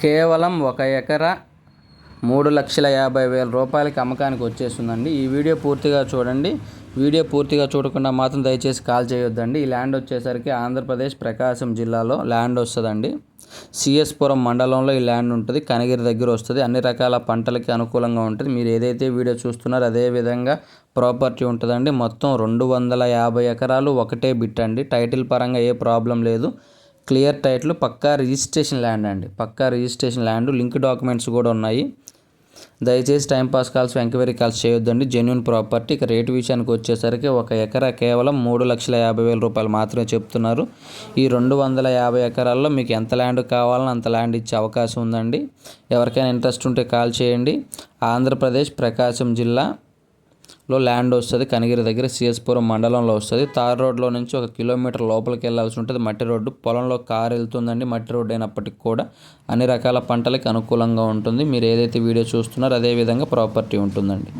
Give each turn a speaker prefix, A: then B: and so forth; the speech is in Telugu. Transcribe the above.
A: కేవలం ఒక ఎకరా మూడు లక్షల యాభై వేల రూపాయలకి అమ్మకానికి వచ్చేస్తుందండి. ఈ వీడియో పూర్తిగా చూడండి. వీడియో పూర్తిగా చూడకుండా మాత్రం దయచేసి కాల్ చేయొద్దండి. ఈ ల్యాండ్ వచ్చేసరికి ఆంధ్రప్రదేశ్ ప్రకాశం జిల్లాలో ల్యాండ్ వస్తుందండి. సిఎస్పురం మండలంలో ఈ ల్యాండ్ ఉంటుంది. కనగిరి దగ్గర వస్తుంది. అన్ని రకాల పంటలకి అనుకూలంగా ఉంటుంది. మీరు ఏదైతే వీడియో చూస్తున్నారో అదే విధంగా ప్రాపర్టీ ఉంటుందండి. మొత్తం రెండు వందల యాభై ఎకరాలు ఒకటే బిట్ అండి. టైటిల్ పరంగా ఏ ప్రాబ్లం లేదు. Clear title pucca registration land అండి. Pucca registration land link documents కూడా ఉన్నాయి. దయచేసి టైంపాస్ కాల్స్ ఎంక్వైరీ కాల్స్ చేయొద్దండి. జెన్యున్ ప్రాపర్టీ ఇక రేటు విషయానికి వచ్చేసరికి ఒక ఎకరా కేవలం మూడు లక్షల యాభై వేల రూపాయలు మాత్రమే చెప్తున్నారు. ఈ రెండు వందల యాభై ఎకరాల్లో మీకు ఎంత ల్యాండ్ కావాలని అంత ల్యాండ్ ఇచ్చే అవకాశం ఉందండి. ఎవరికైనా ఇంట్రెస్ట్ ఉంటే కాల్ చేయండి. ఆంధ్రప్రదేశ్ ప్రకాశం జిల్లా లో ల్యాండ్ వస్తుంది కనిగిరి దగ్గర సిఎస్పురం మండలంలో వస్తుంది. తార్ రోడ్లో నుంచి ఒక కిలోమీటర్ లోపలికి వెళ్ళాల్సి ఉంటుంది. మట్టి రోడ్డు పొలంలో కారు వెళ్తుందండి. మట్టి రోడ్డు అయినప్పటికీ కూడా అన్ని రకాల పంటలకి అనుకూలంగా ఉంటుంది. మీరు ఏదైతే వీడియో చూస్తున్నారో అదే విధంగా ప్రాపర్టీ ఉంటుందండి.